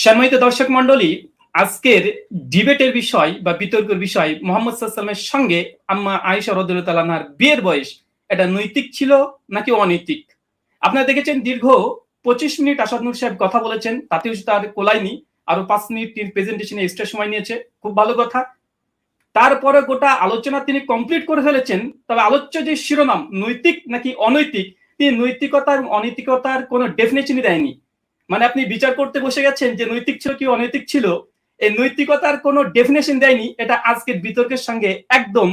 সম্মানিত দর্শক মন্ডলী আজকের ডিবেটের বিষয় বা বিতর্কের বিষয় মোহাম্মদ সাল্লামের সঙ্গে আম্মা আয়েশা রদুল্লাহার বিয়ের বয়স এটা নৈতিক ছিল নাকি অনৈতিক? আপনারা দেখেছেন দীর্ঘ পঁচিশ মিনিট আসাদ নূর সাহেব কথা বলেছেন, তাতেও তার কোলাইনি আরও পাঁচ মিনিট তিনি প্রেজেন্টেশনে এক্সট্রা সময় নিয়েছে, খুব ভালো কথা। তারপরে গোটা আলোচনা তিনি কমপ্লিট করে ফেলেছেন, তবে আলোচ্য যে শিরোনাম নৈতিক নাকি অনৈতিক, তিনি নৈতিকতা এবং অনৈতিকতার কোনো ডেফিনেশনই দেয়নি। মানে আপনি বিচার করতে বসে গেছেন যে নৈতিক ছিল কি অনৈতিক ছিল, এই নৈতিকতার কোনো ডেফিনেশন দেয়নি, এটা আজকের বিতর্কের সঙ্গে একদম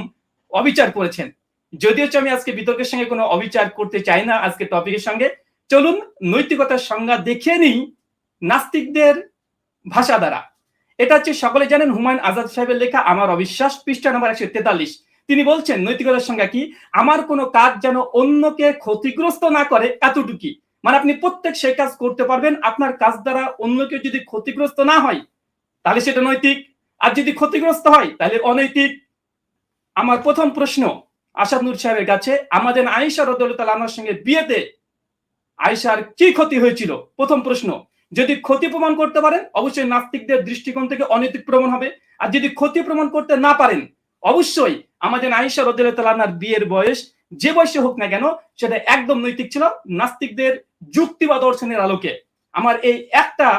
অবিচার করেছেন। যদিও আমি আজকে বিতর্কের সঙ্গে কোনো অবিচার করতে চাই না আজকে টপিকের সঙ্গে। চলুন নৈতিকতার সংজ্ঞা দেখে নিই নাস্তিকদের ভাষা দ্বারা। এটা হচ্ছে, সকলে জানেন হুমায়ুন আজাদ সাহেবের লেখা আমার অবিশ্বাস, পৃষ্ঠা নাম্বার একশো তেতাল্লিশ। তিনি বলছেন, নৈতিকতার সংজ্ঞা কি? আমার কোনো কাজ যেন অন্যকে ক্ষতিগ্রস্ত না করে, এতটুকুই। মানে আপনি প্রত্যেক সেই কাজ করতে পারবেন, আপনার কাজ দ্বারা অন্য কেউ যদি ক্ষতিগ্রস্ত না হয়, তাহলে সেটা নৈতিক। আর যদি ক্ষতিগ্রস্ত হয়, তাহলে অনৈতিক। আমার প্রথম প্রশ্ন আসাদ নূর সাহেবের কাছে, আমাদের আয়েশা রদুল্লাহ আমার সঙ্গে বিয়েতে আয়েশার কি ক্ষতি হয়েছিল? প্রথম প্রশ্ন, যদি ক্ষতি প্রমাণ করতে পারেন, অবশ্যই নাস্তিকদের দৃষ্টিকোণ থেকে অনৈতিক প্রমাণ হবে। আর যদি ক্ষতি প্রমাণ করতে না পারেন, অবশ্যই আমাদের আয়েশা রদুল্লাহ বিয়ের বয়স যে বয়সে হোক না কেন, সেটা একদম নৈতিক ছিল। নাস্তিকদের যুক্তি বা দর্শনের আলোকে। আমার এই একটা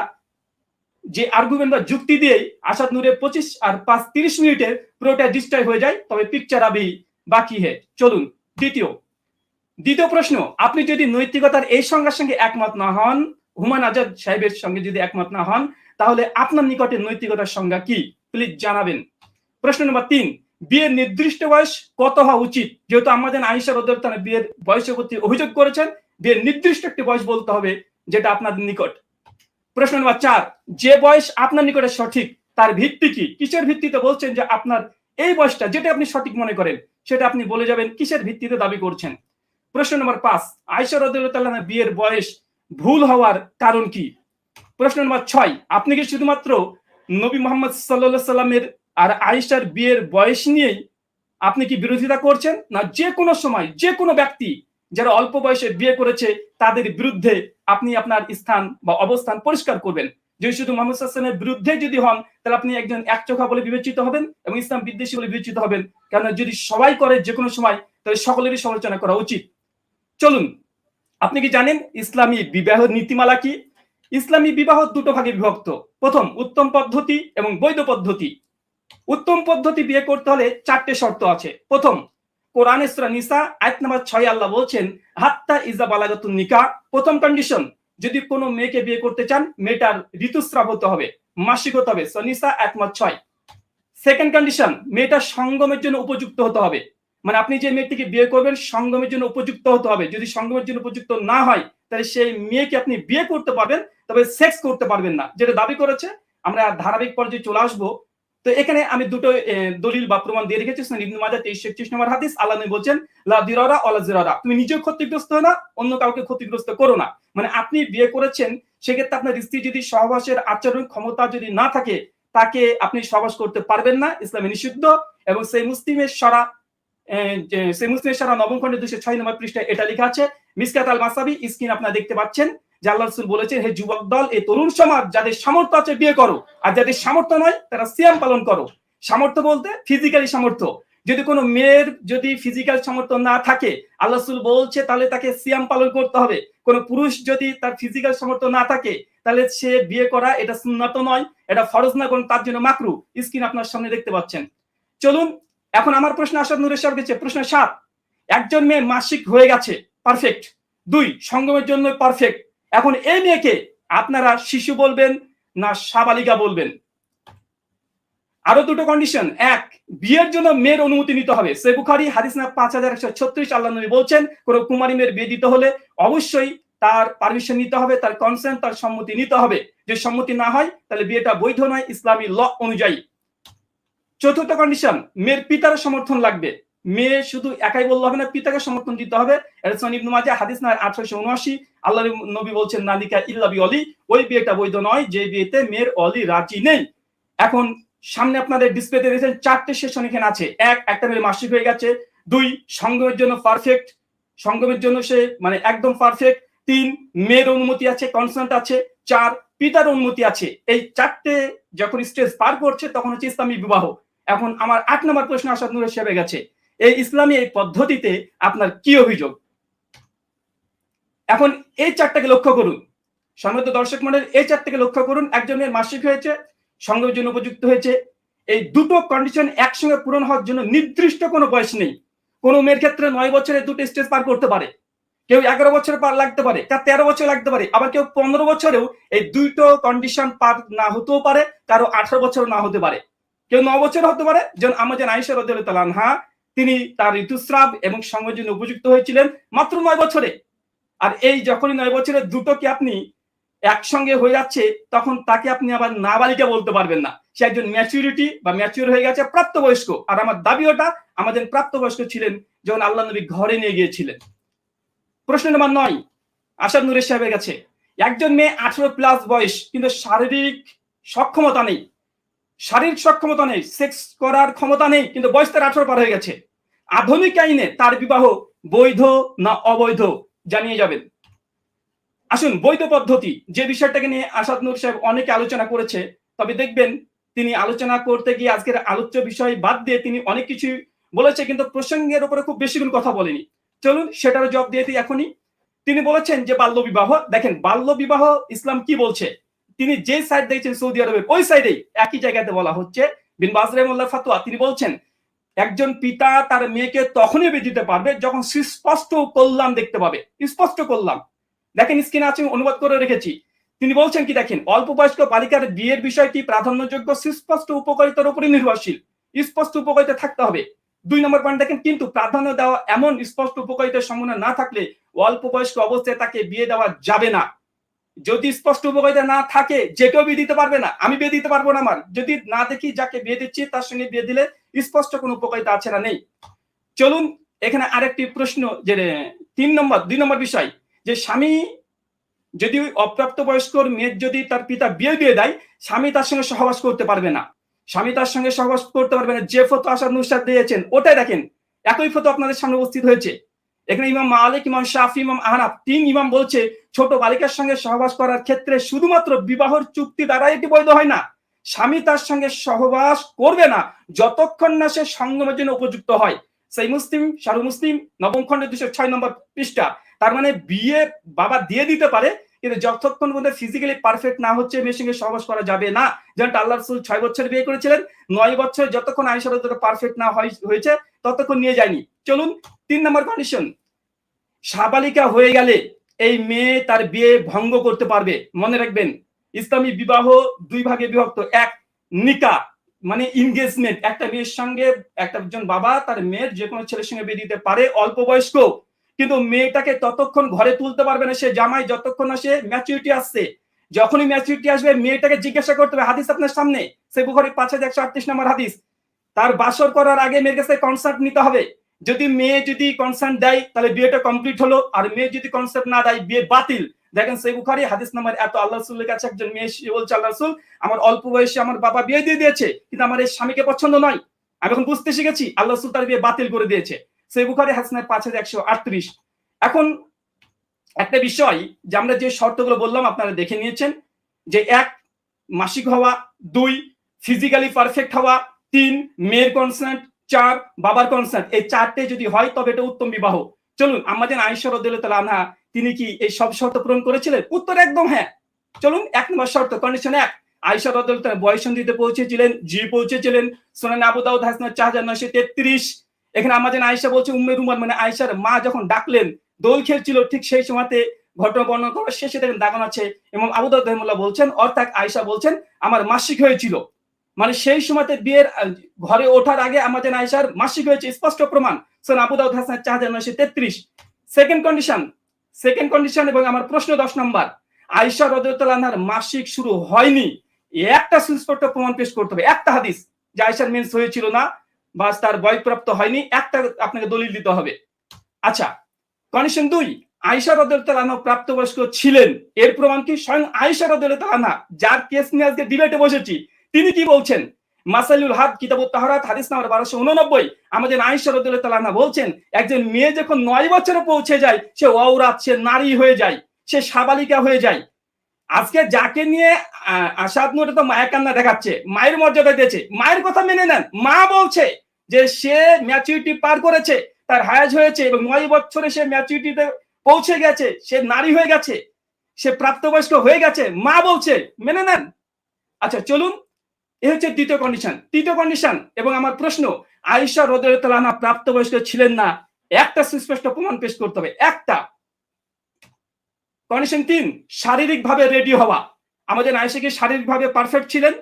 যে আর্গুমেন্ট বা যুক্তি দিয়েই আসাদ নূরে পঁচিশ আর পাঁচ তিরিশ মিনিটে পুরোটা ডিস্ট্রয় হয়ে যায়, তবে পিকচার আবি বাকি হে। চলুন, দ্বিতীয়। দ্বিতীয় প্রশ্ন, আপনি যদি নৈতিকতার এই সংজ্ঞার সঙ্গে একমত না হন হুমান আজাদ সাহেবের সঙ্গে যদি একমত না হন, তাহলে আপনার নিকটে নৈতিকতার সংজ্ঞা কি? প্লিজ জানাবেন। প্রশ্ন নম্বর তিন, বিয়ের নির্দিষ্ট বয়স কত হওয়া উচিত? যেহেতু আমাদের আইসা রদরতানা বিয়ের বয়সের প্রতি অভিযোগ করেছেন বিয়ের নির্দিষ্ট একটি বয়স বলতে হবে যেটা আপনাদের নিকট। প্রশ্ন নম্বর চার, যে বয়স আপনার নিকটে সঠিক, তার ভিত্তি কি? কিসের ভিত্তিতে বলছেন যে আপনার এই বয়সটা, যেটা আপনি সঠিক মনে করেন, সেটা আপনি বলে যাবেন কিসের ভিত্তিতে দাবি করছেন। প্রশ্ন নম্বর পাঁচ আয়সা রদুল্লাহ বিয়ের বয়স ভুল হওয়ার কারণ কি? প্রশ্ন নম্বর ছয়, আপনি কি শুধুমাত্র নবী মোহাম্মদ সাল্লা সাল্লামের আর আয়েশার বিয়ের বয়স নিয়েই আপনি কি বিরোধিতা করছেন? না, যে কোনো সময়, যে কোনো ব্যক্তি যারা অল্প বয়সে বিয়ে করেছে, তাদের বিরুদ্ধে আপনি আপনার স্থান বা অবস্থান পরিষ্কার করবেন। যদি শুধু মোহাম্মদ হাসানের বিরুদ্ধে যদি হন, তাহলে আপনি একজন একচোখা বলে বিবেচিত হবেন এবং ইসলাম বিদ্বেষী বলে বিবেচিত হবেন। কেন যদি সবাই করে যে কোনো সময়, তাহলে সকলেরই সমালোচনা করা উচিত। চলুন, আপনি কি জানেন ইসলামী বিবাহ নীতিমালা কি? ইসলামী বিবাহ দুটো ভাগে বিভক্ত। প্রথম, উত্তম পদ্ধতি এবং বৈধ পদ্ধতি। উত্তম পদ্ধতি বিয়ে করতে হলে চারটে শর্ত আছে। প্রথম কোরআন নিসা, আয়াত নাম্বার ছয় আল্লাহ বলছেন, হাত্তা ইজা বালাগাতুন নিকা। প্রথম কন্ডিশন যদি কোনো মেয়েকে বিয়ে করতে চান, মেয়েটার ঋতুস্রাব হতে হবে, মাসিক হতে হবে। সনিসা এক মাস ছয়। সেকেন্ড কন্ডিশন মেয়েটা সঙ্গমের জন্য উপযুক্ত হতে হবে। মানে আপনি যে মেয়েটিকে বিয়ে করবেন, সঙ্গমের জন্য উপযুক্ত হতে হবে। যদি সঙ্গমের জন্য উপযুক্ত না হয়, তাহলে সেই মেয়েকে আপনি বিয়ে করতে পারবেন, তবে সেক্স করতে পারবেন না। যেটা দাবি করেছে, আমরা ধারাবাহিক পর্যায়ে চলে আসব। তো এখানে আমি দুটো দলিল বা প্রমাণ দিয়ে রেখেছি। ইবনু মাজা তেইশ, একত্রিশ নম্বর হাদিস। আল্লাহ নবী বলছেন, লা দিরারা ওয়ালা জিরারা। তুমি নিজেও ক্ষতিগ্রস্ত হয় না, অন্য কাউকে ক্ষতিগ্রস্ত করো না। মানে আপনি বিয়ে করেছেন, সেক্ষেত্রে আপনার স্ত্রী যদি সহবাসের আচরণ ক্ষমতা যদি না থাকে, তাকে আপনি সহবাস করতে পারবেন না। ইসলামে নিষিদ্ধ। এবং সেই মুসলিমের সারা সেই মুসলিমের সারা নবম খণ্ডে দুশো ছয় নম্বর পৃষ্ঠায় এটা লেখা আছে, মিসকাত আল মাসাবি স্ক্রিন আপনারা দেখতে পাচ্ছেন। যে বলেছেন, হে যুবক দল এই তরুণ সমাজ, যাদের সামর্থ্য আছে বিয়ে করো, আর যাদের সামর্থ্য নয়, তারা সিয়াম পালন করো। সামর্থ্য বলতে ফিজিক্যালি সামর্থ্য। যদি কোনো মেয়ের যদি ফিজিক্যাল সামর্থ্য না থাকে, আল্লাহ রসুল বলছে, তাহলে তাকে সিয়াম পালন করতে হবে। কোন পুরুষ যদি তার ফিজিক্যাল সামর্থ্য না থাকে, তাহলে সে বিয়ে করা এটা সুন্নত নয়, এটা ফরজ না কোন তার জন্য মাকরু। স্ক্রিন আপনার সামনে দেখতে পাচ্ছেন। চলুন, এখন আমার প্রশ্ন আসাদ নুরের গেছে। প্রশ্ন সাত, একজন মেয়ে মাসিক হয়ে গেছে পারফেক্ট দুই, সঙ্গমের জন্য পারফেক্ট এখন এই মেয়েকে আপনারা শিশু বলবেন না সাবালিকা বলবেন? আরও দুটো কন্ডিশন এক, বিয়ের জন্য মেয়ের অনুমতি নিতে হবে। সে বুখারি, হাদিস না পাঁচ হাজার একশো ছত্রিশ, আল্লাহ নবী বলছেন, কোন কুমারী মেয়ের বিয়ে দিতে হলে অবশ্যই তার পারমিশন নিতে হবে, তার কনসেন্ট তার সম্মতি নিতে হবে। যে সম্মতি না হয়, তাহলে বিয়েটা বৈধ নয়, ইসলামী ল অনুযায়ী। চতুর্থ কন্ডিশন মেয়ের পিতার সমর্থন লাগবে। মেয়ে শুধু একাই বললে হবে না, পিতাকে সমর্থন দিতে হবে। হাদিস না আঠারোশো উনআশি। আল্লাহ নবী বলছেন, নালিকা ইল্লাবি অলি ওই বিয়েটা বৈধ নয়, যে বিয়েতে মেয়ের অলি রাজি নেই। এখন সামনে আপনাদের ডিসপ্লেতে দেখেছেন, চারটে সেশন এখানে আছে। এক, একটা মেয়ে মাসিক হয়ে গেছে। দুই, সঙ্গমের জন্য পারফেক্ট সঙ্গমের জন্য সে মানে একদম পারফেক্ট তিন, মেয়ের অনুমতি আছে কনসেন্ট আছে। চার, পিতার অনুমতি আছে। এই চারটে যখন স্টেজ পার করছে, তখন হচ্ছে ইসলামী বিবাহ। এখন আমার আট নম্বর প্রশ্ন আসাদ নূর হিসেবে গেছে এই ইসলামী এই পদ্ধতিতে আপনার কি অভিযোগ? এখন এই চারটাকে লক্ষ্য করুন। সম্মত দর্শক মন্ডল এই চারটাকে লক্ষ্য করুন। একজনের মাসিক হয়েছে, সঙ্গের জন্য উপযুক্ত হয়েছে। এই দুটো কন্ডিশন একসঙ্গে পূরণ হওয়ার জন্য নির্দিষ্ট কোনো বয়স নেই। কোনো মেয়ের ক্ষেত্রে নয় বছরে দুটো স্টেজ পার করতে পারে। কেউ এগারো বছর পার লাগতে পারে তার তেরো বছর লাগতে পারে, আবার কেউ পনেরো বছরেও এই দুইটো কন্ডিশন পার না হতেও পারে, কারও আঠারো বছর না হতে পারে। কেউ ন বছর হতে পারে, যেমন আমাদের আইসা রদুল্লাহ তিনি তার ঋতুস্রাব এবং সঙ্গের জন্য উপযুক্ত হয়েছিলেন মাত্র নয় বছরে। আর এই যখনই নয় বছরে দুটোকে আপনি একসঙ্গে হয়ে যাচ্ছে, তখন তাকে আপনি আবার নাবালিকা বলতে পারবেন না। সে একজন ম্যাচুরিটি বা ম্যাচিউর হয়ে গেছে, প্রাপ্তবয়স্ক। আর আমার দাবি ওটা, আমাদের প্রাপ্তবয়স্ক ছিলেন যখন আল্লাহ নবী ঘরে নিয়ে গিয়েছিলেন। প্রশ্ন নম্বর নয়, আসাদ নুরের সাহেবের কাছে, একজন মেয়ে আঠেরো প্লাস বয়স, কিন্তু শারীরিক সক্ষমতা নেই। শারীরিক সক্ষমতা নেই সেক্স করার ক্ষমতা নেই, কিন্তু বয়স তার আঠারো পার হয়ে গেছে। আধুনিক আইনে তার বিবাহ বৈধ না অবৈধ জানিয়ে যাবেন। আসুন, বৈধ পদ্ধতি, যে বিষয়টাকে নিয়ে আসাদ নূর সাহেব অনেকে আলোচনা করেছে, তবে দেখবেন তিনি আলোচনা করতে গিয়ে আজকের আলোচ্য বিষয় বাদ দিয়ে তিনি অনেক কিছু বলেছে, কিন্তু প্রসঙ্গের উপরে খুব বেশি কোনো কথা বলেনি। চলুন, সেটারও জব দিয়ে এখনই। তিনি বলেছেন যে বাল্য বিবাহ দেখেন বাল্য বিবাহ ইসলাম কি বলছে? তিনি যে সাইড দেখছেন সৌদি আরবের, ওই সাইডেই একই জায়গাতে বলা হচ্ছে। বিন বাজরেমুল্লাহ ফাতুয়া, তিনি বলছেন, একজন পিতা তার মেয়েকে তখনই দিতে পারবে যখন সুস্পষ্ট কল্যাণ দেখতে পাবে। স্পষ্ট কল্যাণ। দেখেন স্ক্রিনে আছে অনুবাদ করে রেখেছি। তিনি বলছেন কি, দেখেন অল্প বয়স্ক বালিকার বিয়ের বিষয়টি প্রাধান্যযোগ্য, সুস্পষ্ট উপকারিতার উপরে নির্ভরশীল। স্পষ্ট উপকারিতা থাকতে হবে। দুই নম্বর পয়েন্ট দেখেন, কিন্তু প্রাধান্য দেওয়া এমন স্পষ্ট উপকারিতার সম্ভাবনা না থাকলে অল্প বয়স্ক অবস্থায় তাকে বিয়ে দেওয়া যাবে না। যদি স্পষ্ট উপকারিতা না থাকে, যে কেউ বিয়ে দিতে পারবে না। আমি বিয়ে দিতে পারব না আমার। যদি না দেখি যাকে বিয়ে দিচ্ছি, তার সঙ্গে বিয়ে দিলে স্পষ্ট কোনো উপকারিতা আছে না, নেই। চলুন, এখানে আরেকটি প্রশ্ন যে, তিন নম্বর, দুই নম্বর বিষয়, যে স্বামী যদি অপ্রাপ্ত বয়স্কর মেয়ের যদি তার পিতা বিয়ে দিয়ে দেয়, স্বামী তার সঙ্গে সহবাস করতে পারবে না। স্বামী তার সঙ্গে সহবাস করতে পারবে না। যে ফটো আসার নুসার দিয়েছেন, ওটাই দেখেন। একই ফটো আপনাদের সামনে উপস্থিত হয়েছে। এখানে ইমাম মালিক, ইমাম শাফি, ইমাম আহনাফ তিন ইমাম বলছে, ছোট বালিকার সঙ্গে সহবাস করার ক্ষেত্রে শুধুমাত্র বিবাহর চুক্তি দ্বারা এটি বৈধ হয় না। স্বামী তার সঙ্গে সহবাস করবে না, যতক্ষণ না সে সঙ্গমের জন্য উপযুক্ত হয়। সেই মুসলিম শাহরু মুসলিম, নবম খণ্ডের দুশো ছয় নম্বর পৃষ্ঠা, তার মানে বিয়ে বাবা দিয়ে দিতে পারে, কিন্তু যতক্ষণ পর্যন্ত ফিজিক্যালি পারফেক্ট না হচ্ছে, মেয়ের সঙ্গে সহবাস করা যাবে না। যেমন আল্লাহ রসুল ছয় বছর বিয়ে করেছিলেন, নয় বছর যতক্ষণ আইসার পারফেক্ট না হয়েছে, ততক্ষণ নিয়ে যায়নি। চলুন, তিন নম্বর কন্ডিশন সাবালিকা হয়ে গেলে এই মেয়ে তার বিয়ে ভঙ্গ করতে পারবে। মনে রাখবেন, ইসলামী বিবাহ দুই ভাগে বিভক্ত। এক, নিকা মানে ইনগেজমেন্ট একটা মেয়ের সঙ্গে একটা একজন বাবা, তার মেয়ের যে কোনো ছেলের সঙ্গে বিয়ে দিতে পারে, অল্প বয়স্ক। কিন্তু মেয়েটাকে ততক্ষণ ঘরে তুলতে পারবে না সে, জামাই যতক্ষণ না সে ম্যাচুরিটি আসছে। যখনই ম্যাচুরিটি আসবে, মেয়েটাকে জিজ্ঞাসা করতে হবে, হাদিস আপনার সামনে? সে বুখারি পাঁচ হাজার একশো আটত্রিশ নম্বর হাদিস। তার বাসর করার আগে মেয়ের কাছে কনসার্ট নিতে হবে। যদি মেয়ে যদি কনসার্ট দেয়, তাহলে বিয়েটা কমপ্লিট হলো। আর মেয়ে যদি কনসার্ট না দেয়, বিয়ে বাতিল। দেখেন সেই বুখারি হাদিস নাম্বার এত, আল্লাহ রসুলের কাছে একজন মেয়ে বলছে, আল্লাহ রসুল, আমার অল্প বয়সে আমার বাবা বিয়ে দিয়ে দিয়েছে, কিন্তু আমার এই স্বামীকে পছন্দ নয়। আমি এখন বুঝতে শিখেছি, আল্লাহ রসুল তার বিয়ে বাতিল করে দিয়েছে। সেই বুখারি হাসনার পাঁচ হাজার একশো আটত্রিশ। এখন একটা বিষয় যে আমরা যে শর্তগুলো বললাম, আপনারা দেখে নিয়েছেন যে এক, মাসিক হওয়া, দুই ফিজিক্যালি পারফেক্ট হওয়া, তিন, মেয়ের কনসার্ট চার বাবার কনসার্ট এই চারটে যদি হয়, তবে এটা উত্তম বিবাহ। চলুন আমাদের আইসর আনহা, তিনি কি এই সব শর্ত পূরণ করেছিলেন? উত্তর একদম হ্যাঁ। চলুন, এক নম্বর শর্ত কন্ডিশন এক। আইসা রদুল বয়সন্ধিতে পৌঁছেছিলেন, জি পৌঁছেছিলেন। সোনান আবু দাউদ হাসনা চার হাজার নয়শো তেত্রিশ। এখানে আমাদের আয়সা বলছে উম্মের উমার মানে আয়সার মা যখন ডাকলেন, দোল খেলছিল, ঠিক সেই সময়তে ঘটনা বর্ণনা করার শেষে দেখেন দাগান আছে। এবং আবুদাউদ রহমুল্লাহ বলছেন, অর্থাৎ আয়সা বলছেন, আমার মাসিক হয়েছিল। মানে সেই সময়তে বিয়ের ঘরে ওঠার আগে আমাদের আয়সার মাসিক হয়েছে স্পষ্ট প্রমাণ। সোন আবুদাউদ হাসান চার হাজার নয়শো তেত্রিশ। সেকেন্ড কন্ডিশন সেকেন্ড কন্ডিশন এবং আমার প্রশ্ন দশ নম্বর। আয়সা রদুল্লাহার মাসিক শুরু হয়নি। একটা সুস্পষ্ট প্রমাণ পেশ করতে হবে। একটা হাদিস যে আয়সার মেন্স হয়েছিল না বা তার বয়প্রাপ্ত হয়নি। একটা আপনাকে দলিল দিতে হবে। আচ্ছা কন্ডিশন দুই আয়সা রদুল্লাহ প্রাপ্তবয়স্ক ছিলেন। এর প্রমাণ কি? স্বয়ং আয়সা রদুল্লাহ যার কেস নিয়ে আজকে ডিবেটে বসেছি। তিনি কি বলছেন? মাসাইলুল হাত কিতাবুত তাহারাত, হাদিস নাম্বার বারোশো উননব্বই। আমাদের আয়সা রদুল্লাহ বলছেন, একজন মেয়ে যখন নয় বছরে পৌঁছে যায়, সে অওরাত সে নারী হয়ে যায়, সে সাবালিকা হয়ে যায়। আজকে যাকে নিয়ে আসাদ নুরে তো মায়ের কান্না দেখাচ্ছে, মায়ের মর্যাদা দিয়েছে, মায়ের কথা মেনে নেন। মা বলছে যে সে ম্যাচুরিটি পার করেছে, তার হায়াজ হয়েছে এবং নয় বছরে সে ম্যাচুরিটিতে পৌঁছে গেছে, সে নারী হয়ে গেছে, সে প্রাপ্তবয়স্ক হয়ে গেছে। মা বলছে, মেনে নেন। আচ্ছা চলুন এ হচ্ছে দ্বিতীয় কন্ডিশন তৃতীয় কন্ডিশন এবং আমার প্রশ্ন, আয়েশা রদুল্লাহ প্রাপ্তবয়স্ক ছিলেন না? একটা সুস্পষ্ট প্রমাণ পেশ করতে হবে। একটা। কন্ডিশন তিন, শারীরিকভাবে রেডি হওয়া। আমাদের আয়েশা কি শারীরিকভাবে পারফেক্ট ছিলেন?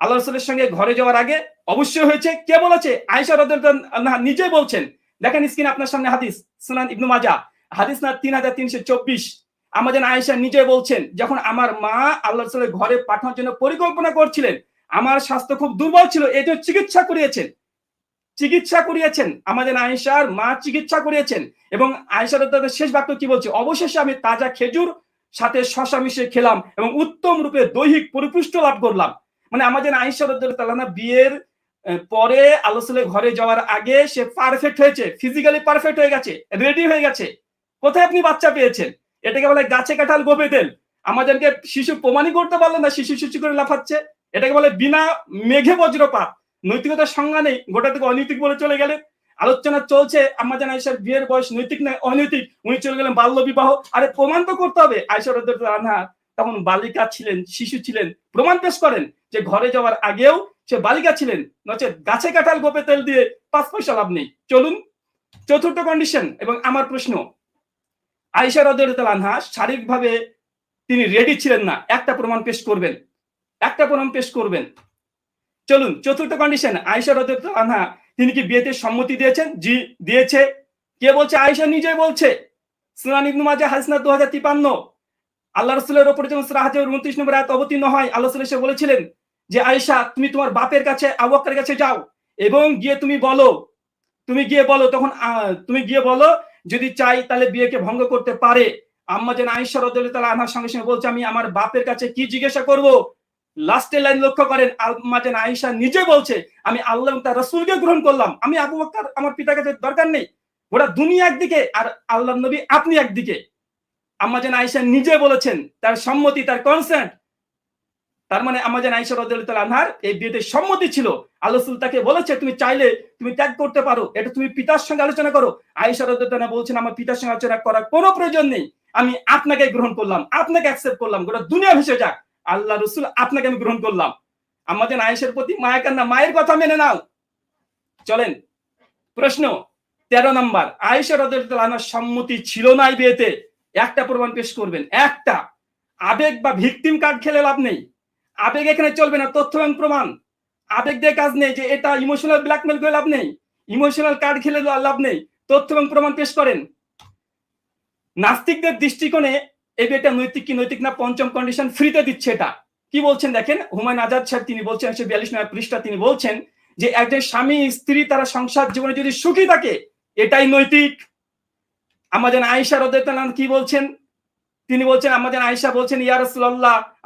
আল্লাহ রসুলের সঙ্গে ঘরে যাওয়ার আগে অবশ্যই হয়েছে। কে বলেছে? আয়েশা রদুল্লাহ নিজে বলছেন। দেখেন স্ক্রিন আপনার সামনে হাদিস, সুনান ইবনু মাজা হাদিস না তিন হাজার তিনশো চব্বিশ। আমাদের আয়েশা নিজে বলছেন, যখন আমার মা আল্লাহ রসুলের ঘরে পাঠানোর জন্য পরিকল্পনা করছিলেন আমার স্বাস্থ্য খুব দুর্বল ছিল জন্য চিকিৎসা করিয়েছেন। চিকিৎসা করিয়েছেন। আমাদের আয়েশার মা চিকিৎসা করিয়েছেন এবং আয়েশার তাদের শেষ বাক্য কি বলছে? অবশেষে আমি তাজা খেজুর সাথে শশা মিশে খেলাম এবং উত্তম রূপে দৈহিক পরিপুষ্ট লাভ করলাম। মানে আমাদের আয়েশার তালানা বিয়ের পরে আলোচলে ঘরে যাওয়ার আগে সে পারফেক্ট হয়েছে ফিজিক্যালি পারফেক্ট হয়ে গেছে রেডি হয়ে গেছে। কোথায় আপনি বাচ্চা পেয়েছেন? এটাকে বলে গাছে কাঁঠাল গোপে তেল। আমাদেরকে শিশু প্রমাণই করতে পারল না, শিশু শিশু করে লাফাচ্ছে। এটাকে বলে বিনা মেঘে বজ্রপাত। নৈতিকতার সংজ্ঞা নেই, গোটা থেকে অনৈতিক বলে চলে গেলেন আলোচনা চলছে আমাদের আয়সার বিয়ের বয়স নৈতিক না অনৈতিক? উনি চলে গেলেন বাল্য বিবাহ আরে প্রমাণ তো করতে হবে। আয়সার রান্না তখন বালিকা ছিলেন, শিশু ছিলেন। প্রমাণ পেশ করেন যে ঘরে যাওয়ার আগেও সে বালিকা ছিলেন। নচেত গাছে কাঁঠাল, গোপে তেল দিয়ে পাঁচ পয়সা লাভ নেই। চলুন, চতুর্থ কন্ডিশন এবং আমার প্রশ্ন। আয়সা রদুল্লাহ আনহা শারীরিকভাবে তিনি রেডি ছিলেন না। একটা প্রমাণ পেশ করবেন। একটা প্রমাণ পেশ করবেন। চলুন, চতুর্থ কন্ডিশন আয়সা রদুল্লাহ আনহা, তিনি কি বিয়েতে সম্মতি দিয়েছেন? জি, দিয়েছে। কে বলছে? আয়সা নিজে বলছে। সুনান ইবনু হাসনা দু হাজার তিপান্ন। আল্লাহ রসুলের ওপরে যখন সাহায্যের উনত্রিশ নম্বর আয়াত অবতীর্ণ হয়, আল্লাহ রসুল এসে বলেছিলেন যে আয়সা তুমি তোমার বাপের কাছে আবুবকরের কাছে যাও এবং গিয়ে তুমি বলো। তুমি গিয়ে বলো, তখন তুমি গিয়ে বলো, যদি চাই তাহলে বিয়েকে ভঙ্গ করতে পারে। আম্মা যেন আয়েশা রাদিয়াল্লাহু আনহার সঙ্গে সঙ্গে বলছে, আমি আমার বাপের কাছে কি জিজ্ঞাসা করব? লাস্টের লাইন লক্ষ্য করেন যেন আয়েশা নিজে বলছে, আমি আল্লাহ তার রাসূলকে গ্রহণ করলাম। আমি আবু বকর আমার পিতার কাছে দরকার নেই। ওরা দুনিয়া একদিকে আর আল্লাহ নবী আপনি একদিকে। আম্মা যেন আয়েশা নিজে বলেছেন, তার সম্মতি, তার কনসেন্ট তার মানে আম্মা যেন আয়েশা রাদিয়াল্লাহু আনহার এই বিয়েতে সম্মতি ছিল। আল্লাহ তাকে বলেছে, তুমি চাইলে তুমি ত্যাগ করতে পারো। এটা তুমি পিতার সঙ্গে আলোচনা করো। আয়েশা রাদিয়াল্লাহু বলছেন, আমার পিতার সঙ্গে আলোচনা করার কোনো প্রয়োজন নেই। আমি আপনাকে গ্রহণ করলাম, আপনাকে অ্যাকসেপ্ট করলাম। গোটা দুনিয়া ভেসে যাক। আল্লাহ রসুল, আপনাকে আমি গ্রহণ করলাম। আমাদের আয়েশের প্রতি মায়া কান্না, মায়ের কথা মেনে নাও। চলেন, প্রশ্ন, তেরো নম্বর, আয়েশা রাদিয়াল্লাহু সম্মতি ছিল না বিয়েতে? একটা প্রমাণ পেশ করবেন। একটা, আবেগ বা ভিকটিম কার্ড খেলে লাভ নেই। আবেগ এখানে চলবে না, তথ্য এবং প্রমাণ। আবেগ দিয়ে কাজ নেই যে এটা ইমোশনাল ব্ল্যাকমেল করে লাভ নেই। ইমোশনাল কার্ড খেলে লাভ নেই। তথ্য এবং প্রমাণ পেশ করেন। নাস্তিকদের দৃষ্টিকোণে এই বিয়েটা নৈতিক কি নৈতিক না পঞ্চম কন্ডিশন ফ্রিতে দিচ্ছে এটা? কি বলছেন দেখেন? হুমায়ুন আজাদ সাহেব তিনি বলছেন, একশো বিয়াল্লিশ নয় পৃষ্ঠা তিনি বলছেন যে একজন স্বামী, স্ত্রী তারা সংসার জীবনে যদি সুখী থাকে, এটাই নৈতিক। আমাদের আয়েশা রদান কি বলছেন? তিনি বলছেন আমাদের আয়েশা বলছেন, ইয়া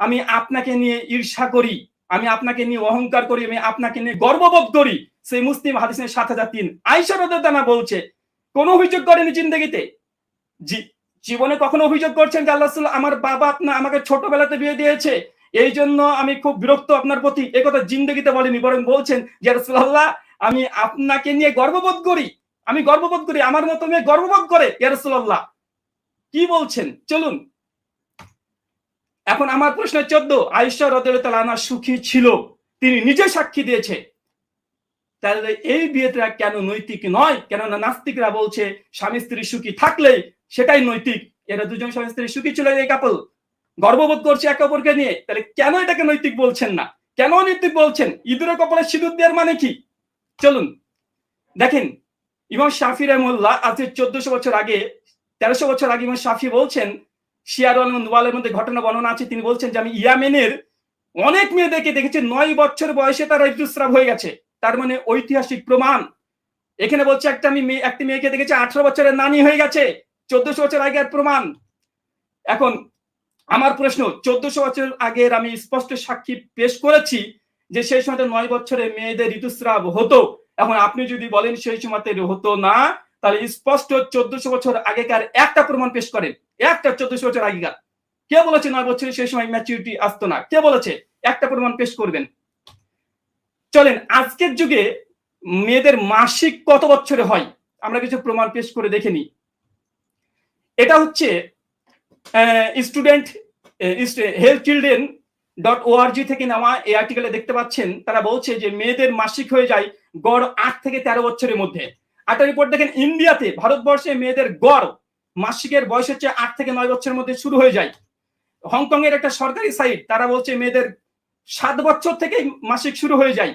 আমি আপনাকে নিয়ে ঈর্ষা করি, আমি আপনাকে নিয়ে অহংকার করি, আমি আপনাকে নিয়ে গর্ববোধ করি। সেই মুসলিম হাদিসের সাত হাজার তিন। আয়েশা রদানা বলছে, কোন অভিযোগ করেনি জিন্দগিতে? জি জীবনে কখনো অভিযোগ করছেন যে আল্লাহ আমার বাবা আপনার আমাকে ছোটবেলাতে বিয়ে দিয়েছে। এই জন্য আমি খুব বিরক্ত আপনার প্রতি। এ কথা জিন্দগিতে বলেনি, বরং বলছেন যে রাসূলুল্লাহ, আমি আপনাকে নিয়ে গর্ববোধ করি। আমি গর্ববোধ করি, আমার মতো মেয়ে গর্ববোধ করে, ইয়া রাসূলুল্লাহ। কি বলছেন? চলুন। এখন আমার প্রশ্ন চোদ্দ। আয়েশা রাদিয়াল্লাহু সুখী ছিল, তিনি নিজে সাক্ষী দিয়েছে। তাহলে এই বিয়েটা কেন নৈতিক নয়? কেননা নাস্তিকরা বলছে, স্বামী স্ত্রী সুখী থাকলে সেটাই নৈতিক। এরা দুজন স্বামী সুখী ছিল এই কাপল গর্ববোধ করছে একে অপরকে নিয়ে। তাহলে কেন এটাকে নৈতিক বলছেন না? কেন নৈতিক বলছেন? ইঁদুরের কপালে সিঁদুর দেওয়ার মানে কি? চলুন। দেখেন, ইমাম শাফি রহমুল্লাহ আজকে চোদ্দশো বছর আগে, তেরোশো বছর আগে ইমাম শাফি বলছেন শিয়ার ওয়ালের মধ্যে ঘটনা বর্ণনা আছে, তিনি বলছেন যে, আমি ইয়ামেনের অনেক মেয়েদেরকে দেখেছি, নয় বছর বয়সে তারা ঋতুস্রাব হয়ে গেছে। তার মানে ঐতিহাসিক প্রমাণ। এখানে বলছে, একটা আমি একটি মেয়েকে দেখেছি, আঠারো বছরের নানি হয়ে গেছে। চোদ্দশো বছর আগের প্রমাণ। এখন আমার প্রশ্ন, চোদ্দশো বছর আগের আমি স্পষ্ট সাক্ষী পেশ করেছি যে সেই সময় নয় বছরে মেয়েদের ঋতুস্রাব হতো। এখন আপনি যদি বলেন সেই সময়তে হতো না, তাহলে স্পষ্ট চোদ্দশো বছর আগেকার একটা প্রমাণ পেশ করেন। একটা চোদ্দশো বছর আগেকার। কে বলেছে নয় বছরে সেই সময় ম্যাচুরিটি আসতো না? কে বলেছে? একটা প্রমাণ পেশ করবেন। চলেন, আজকের যুগে মেয়েদের মাসিক কত বছরে হয়? আমরা কিছু প্রমাণ পেশ করে দেখে নিই। এটা হচ্ছে student health children dot org থেকে নেওয়া এই আর্টিকেলে দেখতে পাচ্ছেন। তারা বলছে যে মেয়েদের মাসিক হয়ে যায় গড় আট থেকে তেরো বছরের মধ্যে। একটা রিপোর্ট দেখেন, ইন্ডিয়াতে ভারতবর্ষে মেয়েদের গড় মাসিকের বয়স হচ্ছে আট থেকে নয় বছরের মধ্যে শুরু হয়ে যায়। হংকং এর একটা সরকারি সাইট তারা বলছে মেয়েদের সাত বছর থেকে মাসিক শুরু হয়ে যায়।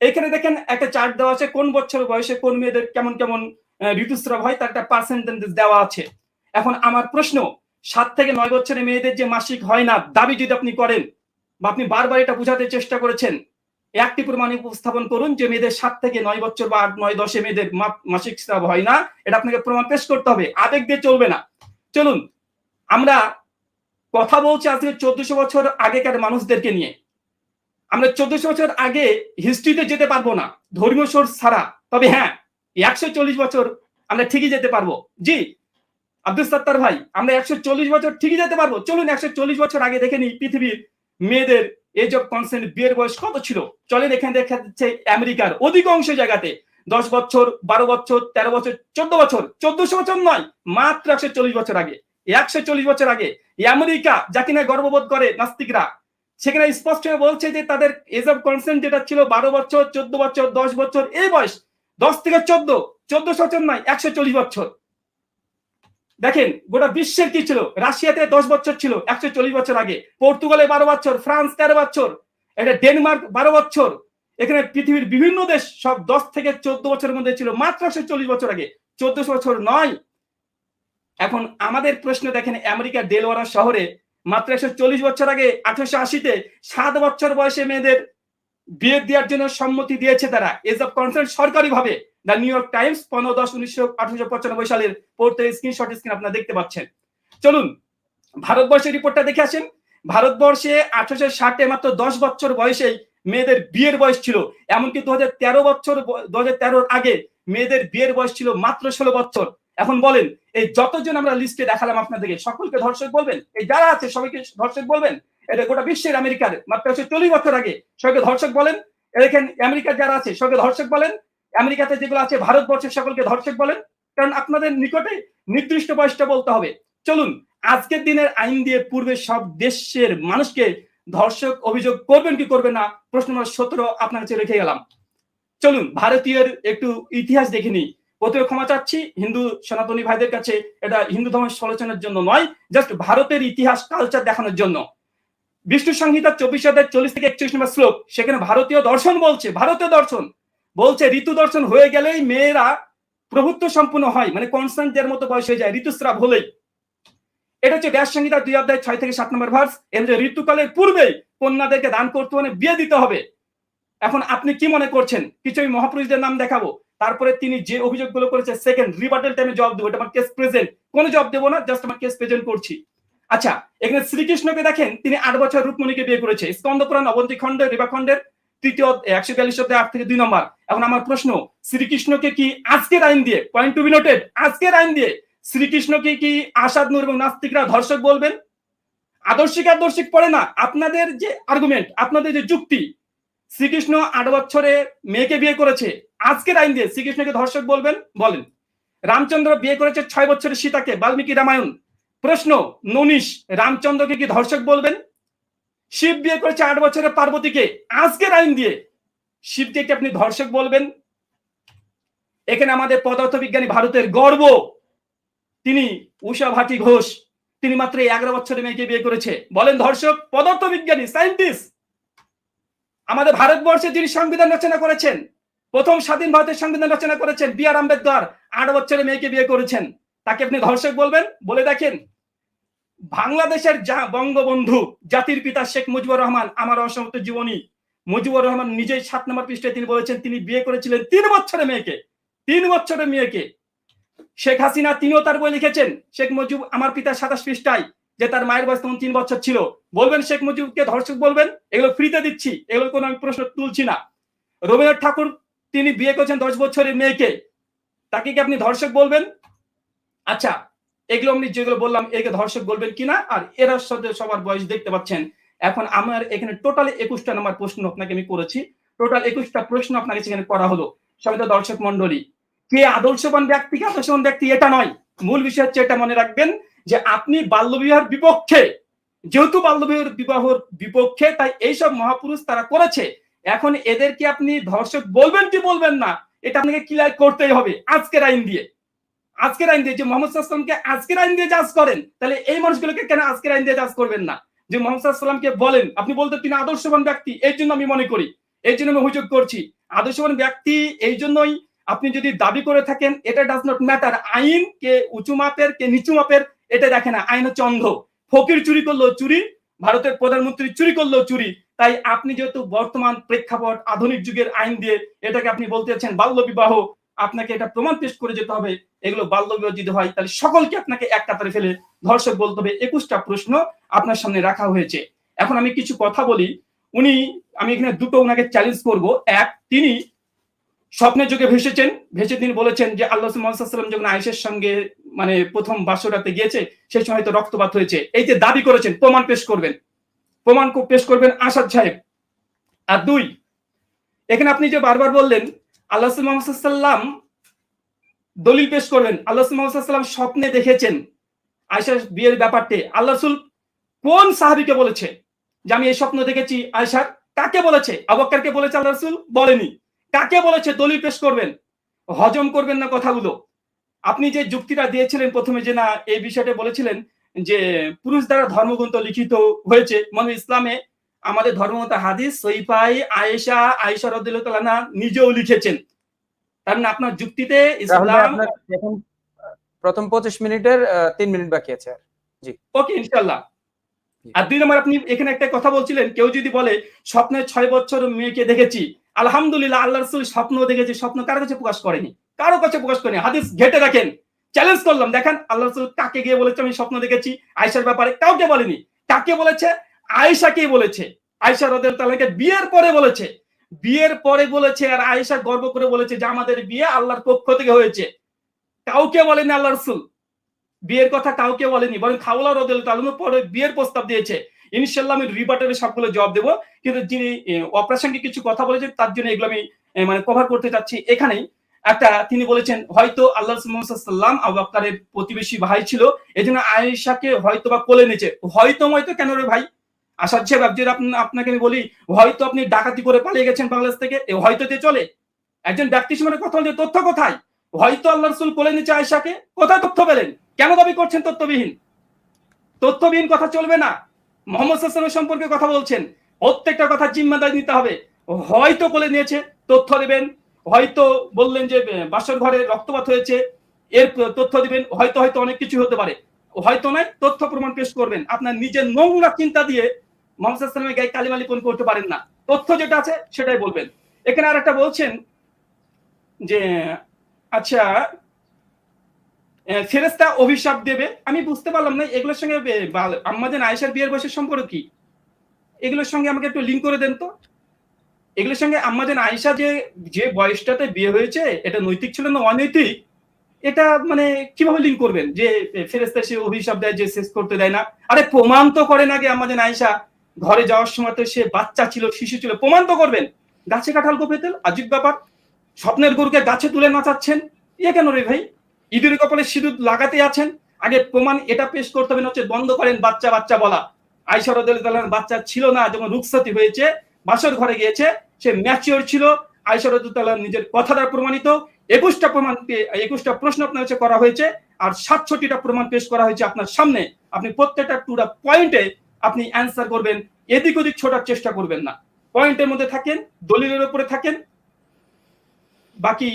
এখানে দেখেন, একটা চার্ট দেওয়া আছে কোন বছর বয়সে কোন মেয়েদের কেমন কেমন ঋতুস্রাব হয়, তার একটা পার্সেন্টেজ দেওয়া আছে। এখন আমার প্রশ্ন, সাত থেকে নয় বছরের মেয়েদের যে মাসিক হয় না, দাবি যদি আপনি করেন বা আপনি বারবার এটা বোঝাতে চেষ্টা করেছেন, একটি প্রমাণ উপস্থাপন করুন যে মেয়েদের সাত থেকে নয় বছর বা আট, নয়, দশে মেয়েদের মাসিক স্রাব হয় না, এটা আপনাকে প্রমাণ পেশ করতে হবে, আবেগ দিয়ে চলবে না। চলুন, আমরা কথা বলছি আজকে চোদ্দশো বছর আগেকার মানুষদেরকে নিয়ে। আমরা চোদ্দশো বছর আগে হিস্ট্রিতে যেতে পারব না, ধর্মীয় সোর্স ছাড়া, তবে হ্যাঁ একশো চল্লিশ বছর আমরা ঠিকই যেতে পারব। জি আব্দুল সত্তার ভাই, আমরা একশো চল্লিশ বছর ঠিকই যেতে পারব? চলুন একশো চল্লিশ বছর আগে দেখে নিই পৃথিবীর মেয়েদের এজ অফ কনসেন্ট বিয়ের বয়স কত ছিল? চলেন এখানে দেখা যাচ্ছে আমেরিকার অধিকাংশ জায়গাতে দশ বছর, বারো বছর, তেরো বছর, চোদ্দ বছর, চোদ্দশো বছর নয়, মাত্র একশো চল্লিশ বছর আগে। একশো চল্লিশ বছর আগে আমেরিকা যা কিনা গর্ববোধ করে নাস্তিকরা, সেখানে স্পষ্ট বলছে যে তাদের এজ অফ কনসেন্ট যেটা ছিল বারো বছর, চোদ্দ বছর, দশ বছর, এই বয়স দশ থেকে চোদ্দ, চোদ্দশো বছর নয়, একশো চল্লিশ বছর। দেখেন, গোটা বিশ্বের কি ছিল? রাশিয়াতে দশ বছর ছিল, একশো চল্লিশ বছর আগে। পর্তুগালে বারো বছর, ফ্রান্স তেরো বছর, এটা ডেনমার্ক বারো বছর। এখানে পৃথিবীর বিভিন্ন দেশ সব দশ থেকে চোদ্দ বছরের মধ্যে ছিল, মাত্র একশো চল্লিশ বছর আগে। চোদ্দশো বছর নয়। এখন আমাদের প্রশ্ন দেখেন আমেরিকার ডেলওয়ারা শহরে মাত্র একশো চল্লিশ বছর আগে, আঠারোশো আশিতে সাত বছর বয়সে মেয়েদের বিয়ে দেওয়ার জন্য সম্মতি দিয়েছে তারা। এজ কনসেন্ট সরকারি ভাবে দ্য নিউ ইয়র্ক টাইমস পনেরো দশ, উনিশশো আঠারোশো পঁচানব্বই সালের পড়তে স্ক্রিনশট স্ক্রিন আপনারা দেখতে পাচ্ছেন। চলুন, ভারতবর্ষের রিপোর্টটা দেখে আসেন। ভারতবর্ষে আঠারোশো ষাটে মাত্র দশ বছর বয়সেই মেয়েদের বিয়ের বয়স ছিল। এমনকি দু হাজার তেরো বছর দু হাজার তেরোর আগে মেয়েদের বিয়ের বয়স ছিল মাত্র ষোলো বছর। এখন বলেন, এই যতজন আমরা লিস্টে দেখালাম আপনাদেরকে, সকলকে ধর্ষক বলবেন? এই যারা আছে, সবাইকে ধর্ষক বলবেন? এটা গোটা বিশ্বের আমেরিকার, মাত্র হচ্ছে চল্লিশ বছর আগে সবাইকে ধর্ষক বলেন? এখানে আমেরিকার যারা আছে, সবাইকে ধর্ষক বলেন? আমেরিকাতে যেগুলো আছে, ভারতবর্ষের সকলকে ধর্ষক বলেন, কারণ আপনাদের নিকটে নির্দিষ্ট বয়সটা বলতে হবে। চলুন, আজকের দিনের আইন দিয়ে পূর্বে সব দেশের মানুষকে ধর্ষক অভিযোগ করবেন কি করবেন না, প্রশ্ন নম্বর সতেরো আপনার কাছে রেখে গেলাম। চলুন, ভারতীয়ের একটু ইতিহাস দেখে নিই। প্রথমে ক্ষমা চাচ্ছি, হিন্দু সনাতনী ভাইদের কাছে। এটা হিন্দু ধর্মের সমালোচনার জন্য নয়, জাস্ট ভারতের ইতিহাস কালচার দেখানোর জন্য। বিষ্ণু সংহিতা চব্বিশ হাজার চল্লিশ থেকে একচল্লিশ নম্বর শ্লোক, সেখানে ভারতীয় দর্শন বলছে, ভারতীয় দর্শন। বলছে, ঋতু দর্শন হয়ে গেলেই মেয়েরা প্রভুত্ব সম্পূর্ণ হয়। মানে কনস্ট্যান্টের মতো বয়স হয়ে যায়, ঋতুস্রাব হলেই। এটা হচ্ছে ব্যাস সংহিতা দুই অধ্যায় ছয় থেকে সাত নম্বর ভার্স। এর যে ঋতুকালের পূর্বেই কন্যাদেরকে দান করতে মানে বিয়ে দিতে হবে। এখন আপনি কি মনে করছেন? কিছু আমি মহাপুরুষদের নাম দেখাবো। তারপরে তিনি যে অভিযোগগুলো করেছে সেকেন্ড রিবার্টাল টাইমে জব দেবো। এটা আমার কেস প্রেজেন্ট কোনো জব দেবো না জাস্ট আমার কেস প্রেজেন্ট করছি। আচ্ছা এখানে শ্রীকৃষ্ণকে দেখেন, তিনি আট বছর রূপমণিকে বিয়ে করেছে। স্কন্দপুরাণ অবন্তী খণ্ডের রেবাখণ্ডের তৃতীয়, একশো বিয়াল্লিশ অধ্যায় আট থেকে দুই নম্বর। এখন আমার প্রশ্ন, শ্রীকৃষ্ণকে কি আজকের আইন দিয়ে পয়েন্ট টু বি নোটেড আজকের আইন দিয়ে শ্রীকৃষ্ণকে কি আসাদ নূর এবং নাস্তিকরা ধর্ষক বলবেন? আদর্শিক আদর্শিক পড়ে না, আপনাদের যে আর্গুমেন্ট আপনাদের যে যুক্তি, শ্রীকৃষ্ণ আট বছরে মেয়েকে বিয়ে করেছে, আজকের আইন দিয়ে শ্রীকৃষ্ণকে ধর্ষক বলবেন? বলেন। রামচন্দ্র বিয়ে করেছে ছয় বছরের সীতাকে, বাল্মীকি রামায়ণ। প্রশ্ন, ননীশ রামচন্দ্রকে কি ধর্ষক বলবেন? শিব বিয়ে করেছে আট বছরের পার্বতীকে। আজকের আইন দিয়ে শিবকে কি আপনি ধর্ষক বলবেন? এখানে আমাদের পদার্থ বিজ্ঞানী ভারতের গর্ব। তিনি উষা ভাটি ঘোষ, তিনি মাত্র এগারো বছরের মেয়েকে বিয়ে করেছে। বলেন ধর্ষক পদার্থ বিজ্ঞানী সায়েন্টিস্ট। আমাদের ভারতবর্ষে যিনি সংবিধান রচনা করেছেন, প্রথম স্বাধীন ভারতের সংবিধান রচনা করেছেন বি আর আম্বেদকর, আট বছরের মেয়েকে বিয়ে করেছেন। তাকে আপনি ধর্ষক বলবেন? বলে দেখেন বাংলাদেশের বঙ্গবন্ধু, জাতির পিতা শেখ মুজিবুর রহমান, আমার অসমাপ্ত জীবনী। মুজিবুর রহমান নিজেই সাত নম্বর পৃষ্ঠায় তিনি বলেছেন, তিনি বিয়ে করেছিলেন তিন বছরের মেয়েকে, তিন বছরের মেয়েকে। শেখ হাসিনা তিনিও তার বই লিখেছেন, শেখ মুজিব আমার পিতা সাতাশ পৃষ্ঠায়, যে তার মায়ের বয়স তখন তিন বছর ছিল। বলবেন, শেখ মুজিবকে ধর্ষক বলবেন? এগুলো ফ্রিতে দিচ্ছি, এগুলো কোনো আমি প্রশ্ন তুলছি না। রবীন্দ্রনাথ ঠাকুর, তিনি বিয়ে করেছেন দশ বছরের মেয়েকে, তাকে কি আপনি ধর্ষক বলবেন? আচ্ছা এগুলো আমি যেগুলো বললাম, একে ধর্ষক বলবেন কিনা আর এরা সাথে সবার বয়স দেখতে পাচ্ছেন। এখন আমার এখানে টোটাল একুশটা নাম্বার প্রশ্ন আপনাকে আমি করেছি। টোটাল একুশটা প্রশ্ন আপনাকে সেখানে করা হলো। সবাই দর্শক মন্ডলী কে আদর্শবান ব্যক্তি কে আদর্শবান ব্যক্তি এটা নয়। মূল বিষয় হচ্ছে এটা মনে রাখবেন যে আপনি বাল্যবিবাহের বিপক্ষে, যেহেতু বাল্যবিবাহের বিবাহর বিপক্ষে, তাই এইসব মহাপুরুষ তারা করেছে। এখন এদেরকে আপনি ধর্ষক বলবেন কি বলবেন না, এটা আপনাকে ক্লিয়ার করতেই হবে আজকের আইন দিয়ে। আজকের আইন দিয়ে যে মোহাম্মদ সাল্লামকে আজকের আইন দিয়ে জাজ করেন, তাহলে এই মানুষগুলোকে কেন আজকের আইন দিয়ে জাজ করবেন না? যে মোহাম্মদ সাল্লামকে বলেন, আপনি বলতে তিনি আদর্শবান ব্যক্তি এই জন্য আমি মনে করি এই জন্য আমি অভিযোগ করছি। আদর্শবান ব্যক্তি, এই জন্যই আপনি যদি দাবি করে থাকেন, এটা ডাজ নট ম্যাটার আইন কে উঁচু মাপের, কে নিচু মাপের, এটা দেখে না। আইন হচ্ছে অন্ধ। ফকির চুরি করল চুরি, ভারতের প্রধানমন্ত্রী চুরি করল চুরি। তাই আপনি যেহেতু বর্তমান প্রেক্ষাপট, আধুনিক যুগের আইন দিয়ে এটাকে আপনি বলতে চাচ্ছেন বাল্য বিবাহ আপনাকে এটা প্রমাণ পেশ করে যেতে হবে, এগুলো বাল্য যদি হয়, তাহলে সকলকে আপনাকে এক কাতারে ফেলে ধর্ষক বলতে হবে। একুশটা প্রশ্ন আপনার সামনে রাখা হয়েছে। এখন আমি কিছু কথা বলি। উনি, আমি এখানে দুটো ওনাকে চ্যালেঞ্জ করব। এক, তিনি স্বপ্নের যুগে ভেসেছেন। ভেসে তিনি বলেছেন যে আল্লাহ সাল্লাম যখন আয়েশের সঙ্গে মানে প্রথম বাসরাতে গিয়েছে, সেই সময় তো রক্তপাত হয়েছে। এই যে দাবি করেছেন, প্রমাণ পেশ করবেন। প্রমাণ পেশ করবেন আসাদ সাহেব। আর দুই, এখানে আপনি যে বারবার বললেন আল্লাহ সাল্লাম দলিল পেশ করবেন আল্লাহ সাল্লাম স্বপ্নে দেখেছেন আয়সার বিয়ের ব্যাপারটি। আল্লাহ রসুল কোন সাহাবিকে বলেছে? যে আমি এই স্বপ্ন দেখেছি আয়সার কাকে বলেছে? আবাক্কারকে বলেছে আল্লাহ রসুল? বলেনি। কাকে বলেছে? দলিল পেশ করবেন। হজম করবেন না কথাগুলো। আপনি যে যুক্তিটা দিয়েছিলেন প্রথমে যে না, এই বিষয়টা বলেছিলেন যে পুরুষ দ্বারা ধর্মগ্রন্থ লিখিত হয়েছে। মানে ইসলামে আমাদের ধর্মগ্রন্থ হাদিস সৈফাই আয়েশা আয়েশা রদুল্লাহ নিজেও লিখেছেন। তার মানে আপনার যুক্তিতে ইসলাম প্রথম পঁচিশ মিনিটের তিন মিনিট বাকি আছে আর। জি। ওকে ইনশাল্লাহ আর দুই নম্বর আপনি এখানে একটা কথা বলছিলেন কেউ যদি বলে স্বপ্নে ছয় বছর মেয়েকে দেখেছি আলহামদুলিল্লাহ আল্লাহ রসুল স্বপ্ন দেখেছি স্বপ্ন কারও কাছে প্রকাশ করেনি কারও কাছে প্রকাশ করেনি হাদিস ঘেটে রাখেন চ্যালেঞ্জ করলাম দেখেন আল্লাহ রসুল কাকে গিয়ে বলেছে আমি স্বপ্ন দেখেছি আয়সার ব্যাপারে কাউকে বলেনি কাকে বলেছে আয়েশাকে বলেছে। আয়সা রদের তালাকে বিয়ের পরে বলেছে। বিয়ের পরে বলেছে আর আয়েশা গর্ব করে বলেছে যে আমাদের বিয়ে আল্লাহর পক্ষ থেকে হয়েছে। কাউকে বলেনি আল্লাহ রসুল। বিয়ের কথা কাউকে বলেনি, বরং খাওলা রদুল তালুম পরে বিয়ের প্রস্তাব দিয়েছে। ইনশাল্লাহ আমি রিবাটারে সবগুলো জবাব দেবো। কিন্তু যিনি অপ্রাসঙ্গিক কিছু কথা বলেছেন, তার জন্য এগুলো আমি মানে কভার করতে চাচ্ছি এখানেই। একটা, তিনি বলেছেন, হয়তো আল্লাহ সাল্লাম আবু আক্তারের প্রতিবেশী ভাই ছিল এই জন্য আয়েশাকে হয়তো বা কোলে নিয়েছে। হয়তো হয়তো কেন রে ভাই? আসাদ সাহেব যদি আপনাকে আমি বলি, হয়তো আপনি ডাকাতি করে পালিয়ে গেছেন বাংলাদেশ থেকে হয়তো দিয়ে চলে। একজন ব্যক্তি সমানে কথা বলছে তথ্য কোথায়? হয়তো আল্লাহ রসুল কোলে নিচ্ছে আয়েশাকে কোথায় তথ্য পেলেন? কেন দাবি করছেন তথ্যবিহীন? তথ্যবিহীন কথা চলবে না। মোহাম্মদ হাসানের সম্পর্কে কথা বলছেন। প্রত্যেকটা কথা জিম্মাদারি নিতে হবে। হয়তো কোলে নিয়েছে, তথ্য দেবেন। হয়তো বললেন যে বাসর ঘরে রক্তপাত হয়েছে, এর তথ্য দিবেন। হয়তো হয়তো অনেক কিছু হতে পারে। হয়তো নয়, তথ্য প্রমাণ পেশ করবেন। আপনার নিজের নোংরা চিন্তা দিয়ে মোহাম্মদ গায়ে কালিমালিপন করতে পারেন না। তথ্য যেটা আছে সেটাই বলবেন। এখানে আর একটা বলছেন যে আচ্ছা ফেরেস্তা অভিশাপ দেবে। আমি বুঝতে পারলাম না, এগুলোর সঙ্গে আম্মাদের আয়েশার বিয়ের বয়সের সম্পর্ক কি? এগুলোর সঙ্গে আমাকে একটু লিঙ্ক করে দেন তো। এগুলোর সঙ্গে আম্মাদের আয়েশা যে যে বয়সটাতে বিয়ে হয়েছে, এটা নৈতিক ছিল না অনৈতিক? এটা মানে কীভাবে লিঙ্ক করবেন? যে ফেরেস্তা সে অভিশাপ দেয়, যে শেষ করতে দেয় না। আরে প্রমাণ তো করেন আগে আমাদের আয়েশা। ঘরে যাওয়ার সময় তো সে বাচ্চা ছিল, শিশু ছিল। প্রমাণ তো করবেন। গাছে কাঁঠাল কোপে তেল, আজীব ব্যাপার। স্বপ্নের গরুকে গাছে তুলে নাচাচ্ছেন। ইয়ে কেন রে ভাই? ইঁদুরের কপালে সিঁদুর লাগাতে আছেন। আগে প্রমাণ এটা পেশ করতে হবে হচ্ছে বন্ধ করেন বাচ্চা বাচ্চা বলা। আইসার বাচ্চা ছিল না, যখন রুকসাতি হয়েছে, বাসর ঘরে গিয়েছে, সে ম্যাচিওর ছিল। আইসার নিজের কথা দ্বারা প্রমাণিত। একুশটা প্রমাণ একুশটা প্রশ্ন আপনার কাছে করা হয়েছে। আর সাতষট্টিটা প্রমাণ পেশ করা হয়েছে আপনার সামনে। আপনি প্রত্যেকটা টুটা পয়েন্টে আপনি অ্যান্সার করবেন এদিক ওদিক ছোটার চেষ্টা করবেন না। পয়েন্টের মধ্যে থাকেন দলিলের উপরে থাকেন। বাকি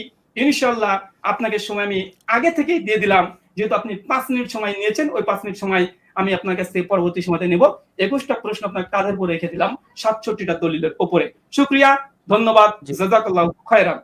ইনশাল্লাহ আপনাকে সময় আমি আগে থেকেই দিয়ে দিলাম যেহেতু আপনি পাঁচ মিনিট সময় নিয়েছেন ওই পাঁচ মিনিট সময় আমি আপনার কাছ থেকে পরবর্তী সময়তে নেব। একুশটা প্রশ্ন আপনার কাঁধের উপরে রেখে দিলাম সাতষট্টিটা দলিলের উপরে। শুক্রিয়া ধন্যবাদ জাজাকাল্লাহ খয়রান।